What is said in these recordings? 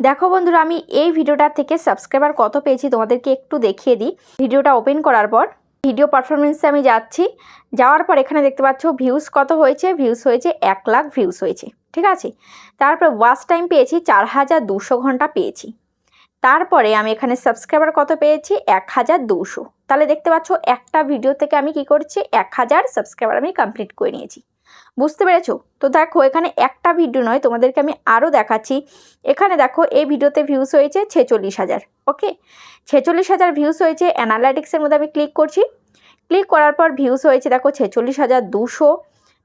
দেখো বন্ধুরা, আমি এই ভিডিওটা থেকে সাবস্ক্রাইবার কত পেয়েছি তোমাদেরকে একটু দেখিয়ে দিই। ভিডিওটা ওপেন করার পর ভিডিও পারফরমেন্সে আমি যাচ্ছি। যাওয়ার পর এখানে দেখতে পাচ্ছ ভিউজ কত হয়েছে? ভিউজ হয়েছে এক লাখ ভিউজ হয়েছে, ঠিক আছে? তারপর ওয়াচ টাইম পেয়েছি চার হাজার দুশো ঘণ্টা পেয়েছি। তারপরে আমি এখানে সাবস্ক্রাইবার কত পেয়েছি? এক হাজার দুশো। তাহলে দেখতে পাচ্ছ একটা ভিডিও থেকে আমি কি করছি? এক হাজার সাবস্ক্রাইবার আমি কমপ্লিট করে নিয়েছি। বুঝতে পেরেছ? তো দেখো, এখানে একটা ভিডিও নয়, তোমাদেরকে আমি আরও দেখাচ্ছি। এখানে দেখো, এই ভিডিওতে ভিউস হয়েছে ছেচল্লিশ হাজার ওকে ছেচল্লিশ হাজার ভিউস হয়েছে অ্যানালাইটিক্সের মধ্যে আমি ক্লিক করছি। ক্লিক করার পর ভিউস হয়েছে, দেখো, ছেচল্লিশ হাজার দুশো,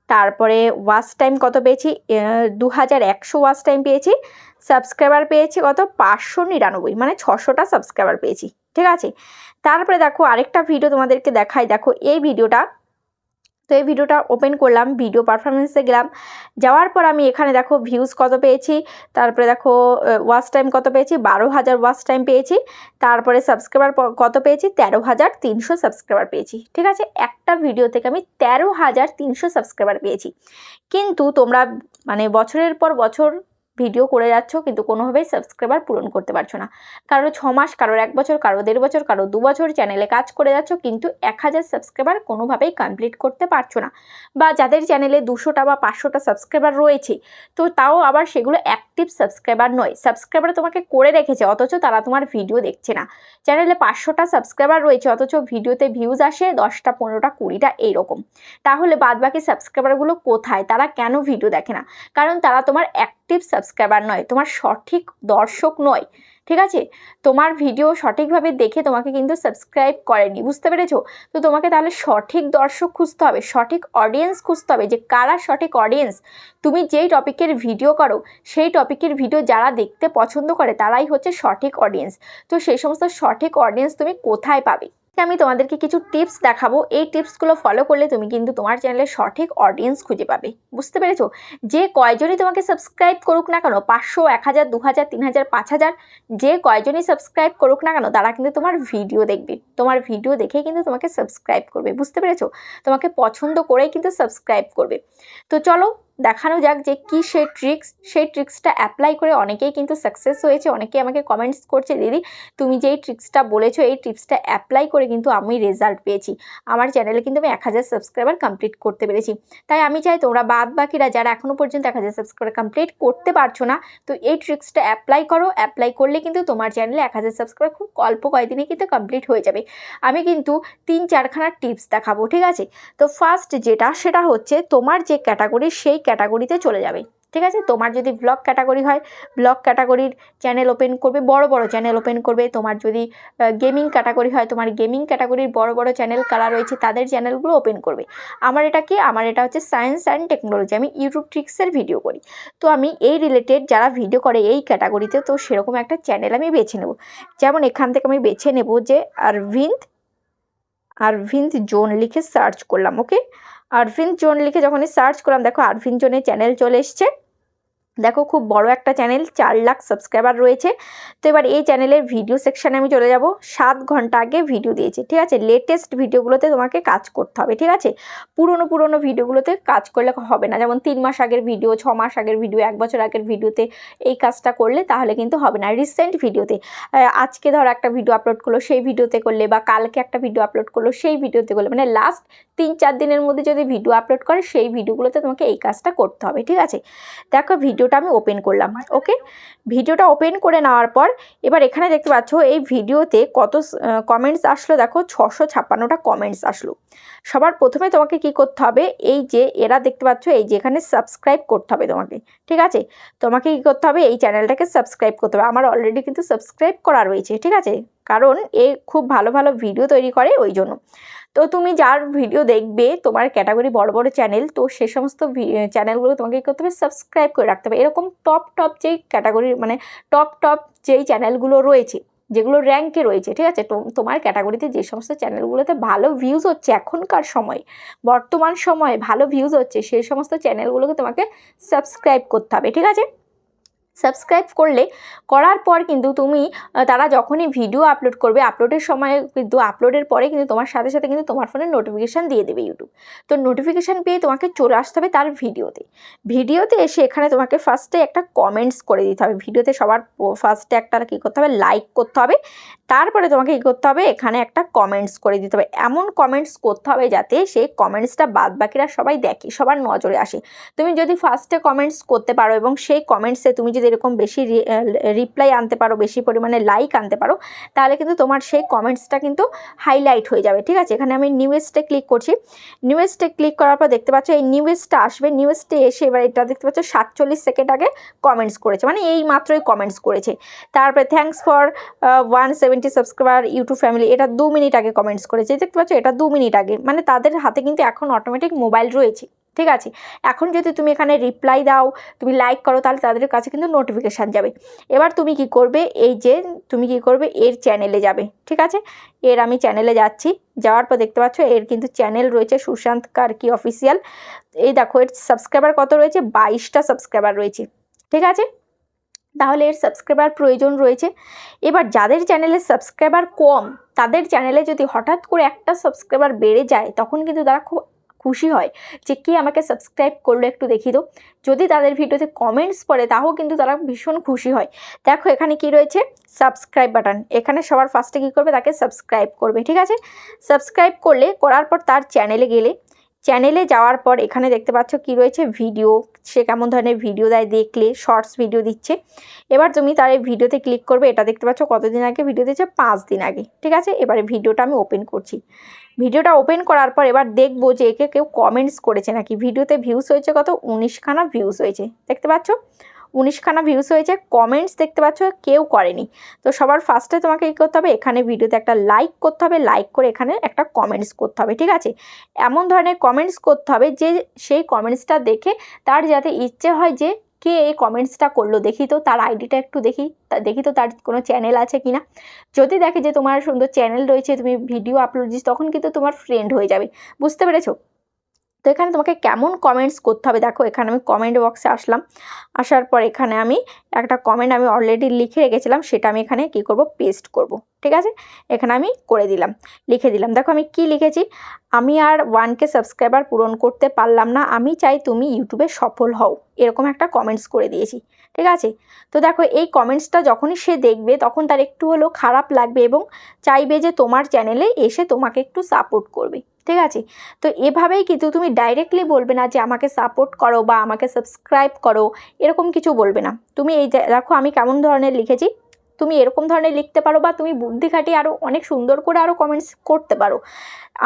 তারপরে ওয়াচ টাইম কত পেয়েছি? দু হাজার একশো ওয়াচ টাইম পেয়েছি। সাবস্ক্রাইবার পেয়েছি কত? পাঁচশো নিরানব্বই মানে ছশোটা সাবস্ক্রাইবার পেয়েছি, ঠিক আছে? তারপরে দেখো, আরেকটা ভিডিও তোমাদেরকে দেখাই। দেখো, এই ভিডিওটা তো এই ভিডিওটা ওপেন করলাম ভিডিও পারফরমেন্সে গেলাম। যাওয়ার পর আমি এখানে দেখো ভিউজ কত পেয়েছি, তারপরে দেখো ওয়াচ টাইম কত পেয়েছি, বারো হাজার ওয়াচ টাইম পেয়েছি, তারপরে সাবস্ক্রাইবার কত পেয়েছি, তেরো হাজার তিনশো সাবস্ক্রাইবার পেয়েছি। ঠিক আছে? একটা ভিডিও থেকে আমি তেরো হাজার তিনশো সাবস্ক্রাইবার পেয়েছি। কিন্তু তোমরা মানে বছরের পর বছর ভিডিও করে যাচ্ছ, কিন্তু কোনোভাবেই সাবস্ক্রাইবার পূরণ করতে পারছ না। কারও ছ মাস, কারোর এক বছর, কারও দেড় বছর, কারও দু বছর চ্যানেলে কাজ করে যাচ্ছ, কিন্তু এক হাজার সাবস্ক্রাইবার কোনোভাবেই কমপ্লিট করতে পারছ না। বা যাদের চ্যানেলে দুশোটা বা পাঁচশোটা সাবস্ক্রাইবার রয়েছে, তো তাও আবার সেগুলো অ্যাক্টিভ সাবস্ক্রাইবার নয়। সাবস্ক্রাইবার তোমাকে করে রেখেছে, অথচ তারা তোমার ভিডিও দেখছে না। চ্যানেলে পাঁচশোটা সাবস্ক্রাইবার রয়েছে, অথচ ভিডিওতে ভিউজ আসে দশটা, পনেরোটা, কুড়িটা, এইরকম। তাহলে বাদবাকি সাবস্ক্রাইবারগুলো কোথায়? তারা কেন ভিডিও দেখে না? কারণ তারা তোমার অ্যাক্টিভ সাবস্ক্রাইবার নয়, তোমার সঠিক দর্শক নয়, ঠিক আছে? তোমার ভিডিও সঠিকভাবে দেখে তোমাকে কিন্তু সাবস্ক্রাইব করেনি, বুঝতে পেরেছ? তো তোমাকে তাহলে সঠিক দর্শক খুঁজতে হবে, সঠিক অডিয়েন্স খুঁজতে হবে যে কারা সঠিক অডিয়েন্স তুমি যেই টপিকের ভিডিও করো, সেই টপিকের ভিডিও যারা দেখতে পছন্দ করে তারাই হচ্ছে সঠিক অডিয়েন্স তো সেই সমস্ত সঠিক অডিয়েন্স তুমি কোথায় পাবে? আমি তোমাদেরকে কিছু টিপস দেখাবো। এই টিপসগুলো ফলো করলে তুমি কিন্তু তোমার চ্যানেলের সঠিক অডিয়েন্স খুঁজে পাবে। বুঝতে পেরেছ? যে কয়জনই তোমাকে সাবস্ক্রাইব করুক না কেন, পাঁচশো, এক হাজার, দু হাজার, তিন হাজার, পাঁচ হাজার, যে কয়জনই সাবস্ক্রাইব করুক না কেন, তারা কিন্তু তোমার ভিডিও দেখবে। তোমার ভিডিও দেখে কিন্তু তোমাকে সাবস্ক্রাইব করবে। বুঝতে পেরেছ? তোমাকে পছন্দ করেই কিন্তু সাবস্ক্রাইব করবে। তো চলো দেখানো যাক যে কি সেই ট্রিক্স সেই ট্রিক্সটা অ্যাপ্লাই করে অনেকেই কিন্তু সাকসেস হয়েছে, অনেকেই আমাকে কমেন্টস করছে, দিদি, তুমি যেই ট্রিক্সটা বলেছ, এই ট্রিক্সটা অ্যাপ্লাই করে কিন্তু আমি রেজাল্ট পেয়েছি। আমার চ্যানেলে কিন্তু আমি এক হাজার সাবস্ক্রাইবার কমপ্লিট করতে পেরেছি। তাই আমি চাই তোমরা বাদ বাকিরা যারা এখনও পর্যন্ত এক হাজার সাবস্ক্রাইবার কমপ্লিট করতে পারছ না, তো এই ট্রিক্সটা অ্যাপ্লাই করো। অ্যাপ্লাই করলে কিন্তু তোমার চ্যানেলে এক হাজার সাবস্ক্রাইবার খুব অল্প কয়েকদিনে কিন্তু কমপ্লিট হয়ে যাবে। আমি কিন্তু তিন চারখানা টিপস দেখাবো, ঠিক আছে? তো ফার্স্ট যেটা, সেটা হচ্ছে তোমার যে ক্যাটাগরি সেই ক্যাটাগরিতে চলে যাবে। ঠিক আছে? তোমার যদি ব্লগ ক্যাটাগরি হয় ব্লগ ক্যাটাগরির চ্যানেল ওপেন করবে, বড় বড় চ্যানেল ওপেন করবে। তোমার যদি গেমিং ক্যাটাগরি হয়, তোমার গেমিং ক্যাটাগরির বড় বড় চ্যানেল কারা রয়েছে, তাদের চ্যানেলগুলো ওপেন করবে। আমার এটা কি? আমার এটা হচ্ছে সায়েন্স অ্যান্ড টেকনোলজি আমি ইউটিউব ট্রিক্সের ভিডিও করি। তো আমি এই রিলেটেড যারা ভিডিও করে এই ক্যাটাগরিতে, তো সেরকম একটা চ্যানেল আমি বেছে নেব। যেমন এখান থেকে আমি বেছে নেব যে আরভিন্দ আরভিন্দ জোন লিখে সার্চ করলাম ওকে আরভিন্দ জোন লিখে যখনই সার্চ করলাম দেখো আরভিন জোনের চ্যানেল চলে এসছে। দেখো খুব বড় একটা চ্যানেল, চার লাখ সাবস্ক্রাইবার রয়েছে। তো এবার এই চ্যানেলের ভিডিও সেকশানে আমি চলে যাব। সাত ঘণ্টা আগে ভিডিও দিয়েছে, ঠিক আছে? লেটেস্ট ভিডিওগুলোতে তোমাকে কাজ করতে হবে, ঠিক আছে? পুরনো পুরনো ভিডিওগুলোতে কাজ করলে হবে না। যেমন তিন মাস আগের ভিডিও ছ মাস আগের ভিডিও এক বছর আগের ভিডিওতে এই কাজটা করলে তাহলে কিন্তু হবে না। রিসেন্ট ভিডিওতে আজকে ধর একটা ভিডিও আপলোড করল, সেই ভিডিওতে করলে বা কালকে একটা ভিডিও আপলোড করল, সেই ভিডিওতে করলে মানে লাস্ট তিন চার দিনের মধ্যে যদি ভিডিও আপলোড করে, সেই ভিডিওগুলোতে তোমাকে এই কাজটা করতে হবে, ঠিক আছে? দেখো ভিডিওটা আমি ওপেন করলাম ওকে ভিডিওটা ওপেন করে নেওয়ার পর, এবার এখানে দেখতে পাচ্ছ এই ভিডিওতে কত কমেন্টস আসলো, দেখো ছশো ছাপ্পান্নটা কমেন্টস আসলো। সবার প্রথমে তোমাকে কি করতে হবে, এই যে এরা দেখতে পাচ্ছ, এই যে এখানে সাবস্ক্রাইব করতে হবে তোমাকে, ঠিক আছে? তোমাকে কী করতে হবে, এই চ্যানেলটাকে সাবস্ক্রাইব করতে হবে। আমার অলরেডি কিন্তু সাবস্ক্রাইব করা রয়েছে, ঠিক আছে? কারণ এ খুব ভালো ভালো ভিডিও তৈরি করে, ওই জন্য। তো তুমি যার ভিডিও দেখবে, তোমার ক্যাটাগরি বড় বড় চ্যানেল তো সে সমস্ত চ্যানেলগুলো তোমাকে কী করতে হবে? সাবস্ক্রাইব করে রাখতে হবে। এরকম টপ টপ যেই ক্যাটাগরির মানে টপ টপ যেই চ্যানেলগুলো রয়েছে, যেগুলো র্যাঙ্কে রয়েছে, ঠিক আছে? তোমার ক্যাটাগরিতে যে সমস্ত চ্যানেলগুলোতে ভালো ভিউজ হচ্ছে এখনকার সময়, বর্তমান সময়ে ভালো ভিউজ হচ্ছে সেই সমস্ত চ্যানেলগুলোকে তোমাকে সাবস্ক্রাইব করতে হবে, ঠিক আছে? সাবস্ক্রাইব করলে, করার পর কিন্তু তুমি তারা যখনই ভিডিও আপলোড করবে আপলোডের সময় কিন্তু আপলোডের পরে কিন্তু তোমার সাথে সাথে কিন্তু তোমার ফোনে নোটিফিকেশান দিয়ে দেবে ইউটিউব তো নোটিফিকেশান পেয়ে তোমাকে চলে আসতে হবে তার ভিডিওতে ভিডিওতে এসে এখানে তোমাকে ফার্স্টে একটা কমেন্টস করে দিতে হবে। ভিডিওতে সবার ফার্স্টে একটা কী করতে হবে? লাইক করতে হবে। তারপরে তোমাকে কী করতে হবে? এখানে একটা কমেন্টস করে দিতে হবে। এমন কমেন্টস করতে হবে যাতে সেই কমেন্টসটা বাদ বাকিরা সবাই দেখে, সবার নজরে আসে। তুমি যদি ফার্স্টে কমেন্টস করতে পারো এবং সেই কমেন্টসে তুমি যদি এরকম বেশি রিপ্লাই আনতে পারো, বেশি পরিমাণে লাইক আনতে পারো, তাহলে কিন্তু তোমার সেই কমেন্টসটা কিন্তু হাইলাইট হয়ে যাবে, ঠিক আছে? এখানে আমি নিউজটে ক্লিক করছি। নিউজটে ক্লিক করার পর দেখতে পাচ্ছ, এই নিউজটা আসবে নিউজটে এসে এবার এটা দেখতে পাচ্ছ, সাতচল্লিশ সেকেন্ড আগে কমেন্টস করেছে মানে এই মাত্রই কমেন্টস করেছে। তারপরে thanks for one seventy subscriber YouTube family এটা দু মিনিট আগে কমেন্টস করেছে দেখতে পাচ্ছ, এটা দু মিনিট আগে মানে তাদের হাতে কিন্তু এখন অটোমেটিক মোবাইল রয়েছে। ঠিক আছে? এখন যদি তুমি এখানে রিপ্লাই দাও, তুমি লাইক করো, তাহলে তাদের কাছে কিন্তু নোটিফিকেশান যাবে। এবার তুমি কি করবে? এই যে তুমি কি করবে? এর চ্যানেলে যাবে, ঠিক আছে? এর আমি চ্যানেলে যাচ্ছি। যাওয়ার পর দেখতে পাচ্ছ, এর কিন্তু চ্যানেল রয়েছে সুশান্ত কার্কি অফিসিয়াল এই দেখো, এর সাবস্ক্রাইবার কত রয়েছে? বাইশটা সাবস্ক্রাইবার রয়েছে, ঠিক আছে? তাহলে এর সাবস্ক্রাইবার প্রয়োজন রয়েছে। এবার যাদের চ্যানেলে সাবস্ক্রাইবার কম, তাদের চ্যানেলে যদি হঠাৎ করে একটা সাবস্ক্রাইবার বেড়ে যায়, তখন কিন্তু তারা খুব খুশি হয় যে কে আমাকে সাবস্ক্রাইব করল একটু দেখি দাও যদি তাদের ভিডিওতে কমেন্টস পড়ে তাও কিন্তু তারা ভীষণ খুশি হয়। দেখো এখানে কি রয়েছে? সাবস্ক্রাইব বাটন এখানে সবার ফার্স্টে কী করবে? তাকে সাবস্ক্রাইব করবে, ঠিক আছে? সাবস্ক্রাইব করলে, করার পর তার চ্যানেলে গেলে চ্যানেলে যাওয়ার পর এখানে দেখতে পাচ্ছ কি রয়েছে? ভিডিও সে কেমন ধরনের ভিডিও দেয় দেখলে শর্টস ভিডিও দিচ্ছে। এবার তুমি তার এই ভিডিওতে ক্লিক করবে, এটা দেখতে পাচ্ছ কতদিন আগে ভিডিও দিচ্ছে পাঁচ দিন আগে, ঠিক আছে? এবারে ভিডিওটা আমি ওপেন করছি। ভিডিওটা ওপেন করার পর এবার দেখব যে একে কেউ কমেন্টস করেছে নাকি? ভিডিওতে ভিউস হয়েছে কত? উনিশখানা ভিউস হয়েছে। দেখতে পাচ্ছ? উনিশখানা ভিউস হয়েছে কমেন্টস দেখতে পাচ্ছ, কেউ করেনি। তো সবার ফার্স্টে তোমাকে কী করতে হবে, এখানে ভিডিওতে একটা লাইক করতে হবে লাইক করে এখানে একটা কমেন্টস করতে হবে, ঠিক আছে? এমন ধরনের কমেন্টস করতে হবে যে সেই কমেন্টসটা দেখে তার যাতে ইচ্ছে হয় যে কে এই কমেন্টসটা করল। দেখি তো তার আইডিটা একটু দেখি দেখি তো তার কোনো চ্যানেল আছে কি না যদি দেখে যে তোমার সুন্দর চ্যানেল রয়েছে, তুমি ভিডিও আপলোড দিচ্ছ তখন কিন্তু তোমার ফ্রেন্ড হয়ে যাবে। বুঝতে পেরেছ? তো এখানে তোমাকে কেমন কমেন্টস করতে হবে? দেখো, এখানে আমি কমেন্ট বক্সে আসলাম। আসার পর এখানে আমি একটা কমেন্ট আমি অলরেডি লিখে রেখেছিলাম, সেটা আমি এখানে কি করব? পেস্ট করব, ঠিক আছে? এখানে আমি করে দিলাম, লিখে দিলাম। দেখো, আমি কি লিখেছি? আমি আর ওয়ানকে সাবস্ক্রাইবার পূরণ করতে পারলাম না, আমি চাই তুমি ইউটিউবে সফল হও, এরকম একটা কমেন্টস করে দিয়েছি। ঠিক আছে? তো দেখো, এই কমেন্টসটা যখনই সে দেখবে, তখন তার একটু হলেও খারাপ লাগবে এবং চাইবে যে তোমার চ্যানেলে এসে তোমাকে একটু সাপোর্ট করবে, ঠিক আছে? তো এভাবেই কিন্তু তুমি ডাইরেক্টলি বলবে না যে আমাকে সাপোর্ট করো বা আমাকে সাবস্ক্রাইব করো, এরকম কিছু বলবে না। তুমি এই দেখো, আমি কেমন ধরনের লিখেছি তুমি এরকম ধরনের লিখতে পারো বা তুমি বুদ্ধি খাটিয়ে আরও অনেক সুন্দর করে আরও কমেন্টস করতে পারো।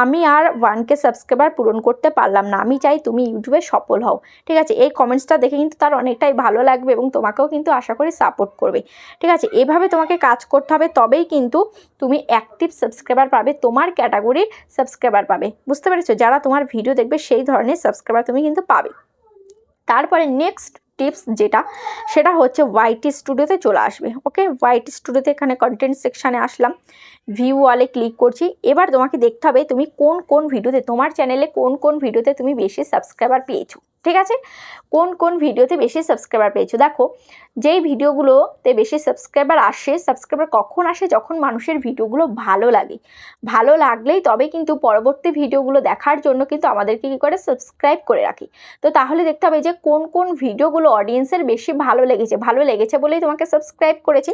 আমি আর ওয়ানকে সাবস্ক্রাইবার পূরণ করতে পারলাম না। আমি চাই তুমি ইউটিউবে সফল হও। ঠিক আছে? এই কমেন্টসটা দেখে কিন্তু তার অনেকটাই ভালো লাগবে এবং তোমাকেও কিন্তু আশা করি সাপোর্ট করবে। ঠিক আছে? এভাবে তোমাকে কাজ করতে হবে, তবেই কিন্তু তুমি অ্যাক্টিভ সাবস্ক্রাইবার পাবে, তোমার ক্যাটাগরির সাবস্ক্রাইবার পাবে। বুঝতে পেরেছ? যারা তোমার ভিডিও দেখবে, সেই ধরনের সাবস্ক্রাইবার তুমি কিন্তু পাবে। তারপরে নেক্সট টিপস যেটা, সেটা হচ্ছে ওয়াইটি স্টুডিওতে চলে আসবে ওকে ওয়াইটি স্টুডিওতে এখানে কন্টেন্ট সেকশানে আসলাম ভিউ ওয়ালে ক্লিক করছি, এবার তোমাকে দেখতে হবে তুমি কোন কোন ভিডিওতে তোমার চ্যানেলে কোন কোন ভিডিওতে তুমি বেশি সাবস্ক্রাইবার পেয়েছ। ঠিক আছে? কোন কোন ভিডিওতে বেশি সাবস্ক্রাইবার পেয়েছ? দেখো, যেই ভিডিওগুলোতে বেশি সাবস্ক্রাইবার আসে সাবস্ক্রাইবার কখন আসে? যখন মানুষের ভিডিওগুলো ভালো লাগে। ভালো লাগলেই তবে কিন্তু পরবর্তী ভিডিওগুলো দেখার জন্য কিন্তু আমাদেরকে কী করে? সাবস্ক্রাইব করে রাখি। তো তাহলে দেখতে হবে যে, কোন কোন ভিডিওগুলো অডিয়েন্সের বেশি ভালো লেগেছে? ভালো লেগেছে বলেই তোমাকে সাবস্ক্রাইব করেছে।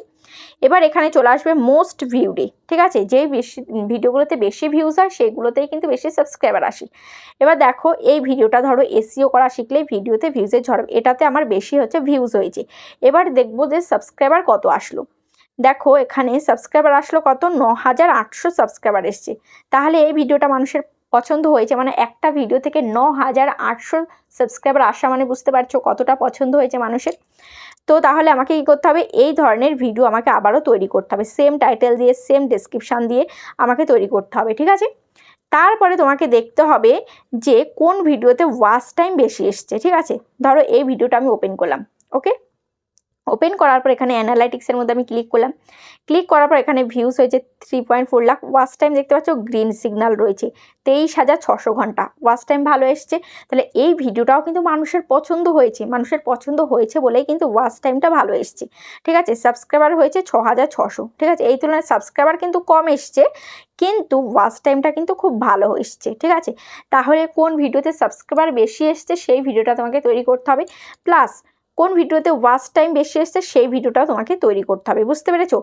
এবার এখানে চলে আসবে মোস্ট ভিউডে ঠিক আছে? যেই বেশি, ভিডিওগুলোতে বেশি ভিউজ হয়, সেগুলোতেই কিন্তু বেশি সাবস্ক্রাইবার আসে। এবার দেখো, এই ভিডিওটা ধরো এসিও করা শিখলেই ভিডিওতে ভিউজের ঝড়, এটাতে আমার বেশি হচ্ছে ভিউজ হয়েছে। এবার দেখব যে সাবস্ক্রাইবার কত আসলো। দেখো, এখানে সাবস্ক্রাইবার আসলো কত? ন হাজার আটশো সাবস্ক্রাইবার এসছে। তাহলে এই ভিডিওটা মানুষের পছন্দ হয়েছে? মানে একটা ভিডিও থেকে ন হাজার আটশো সাবস্ক্রাইবার আসা মানে বুঝতে পারছ কতটা পছন্দ হয়েছে মানুষের? তো তাহলে আমাকে কী করতে হবে? এই ধরনের ভিডিও আমাকে আবারও তৈরি করতে হবে। সেম টাইটেল দিয়ে সেম ডেসক্রিপশান দিয়ে আমাকে তৈরি করতে হবে, ঠিক আছে? তারপরে তোমাকে দেখতে হবে যে কোন ভিডিওতে ওয়াচ টাইম বেশি এসছে, ঠিক আছে? ধরো এই ভিডিওটা আমি ওপেন করলাম ওকে ওপেন করার পর এখানে অ্যানালাইটিক্সের মধ্যে আমি ক্লিক করলাম। ক্লিক করার পর এখানে ভিউস হয়েছে three point four lakh watch time দেখতে পাচ্ছ গ্রিন সিগন্যাল রয়েছে। তেইশ হাজার ছশো ঘণ্টা। ওয়াচ টাইম ভালো এসছে। তাহলে এই ভিডিওটাও কিন্তু মানুষের পছন্দ হয়েছে। মানুষের পছন্দ হয়েছে বলেই কিন্তু ওয়াচ টাইমটা ভালো এসছে। ঠিক আছে? সাবস্ক্রাইবার হয়েছে ছ হাজার ছশো। ঠিক আছে? এই তুলনায় সাবস্ক্রাইবার কিন্তু কম এসছে। কিন্তু ওয়াচ টাইমটা কিন্তু খুব ভালো এসছে। ঠিক আছে? তাহলে কোন ভিডিওতে সাবস্ক্রাইবার বেশি এসছে সেই ভিডিওটা তোমাকে তৈরি করতে হবে। প্লাস কোন ভিডিওতে ওয়াচ টাইম বেশি এসছে সেই ভিডিওটাও তোমাকে তৈরি করতে হবে, বুঝতে পেরেছ?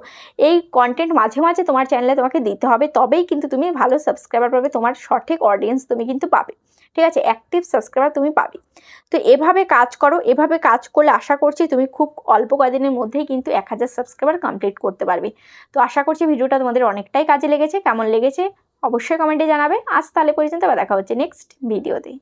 এই কন্টেন্ট মাঝে মাঝে তোমার চ্যানেলে তোমাকে দিতে হবে, তবেই কিন্তু তুমি ভালো সাবস্ক্রাইবার পাবে, তোমার সঠিক অডিয়েন্স তুমি কিন্তু পাবে, ঠিক আছে? অ্যাক্টিভ সাবস্ক্রাইবার তুমি পাবে। তো এভাবে কাজ করো, এভাবে কাজ করলে আশা করছি তুমি খুব অল্প কদিনের মধ্যেই কিন্তু এক হাজার সাবস্ক্রাইবার কমপ্লিট করতে পারবে। তো আশা করছি ভিডিওটা তোমাদের অনেকটাই কাজে লেগেছে, কেমন লেগেছে অবশ্যই কমেন্টে জানাবে। আজ তাহলে পর্যন্ত দেখা হচ্ছে নেক্সট ভিডিওতে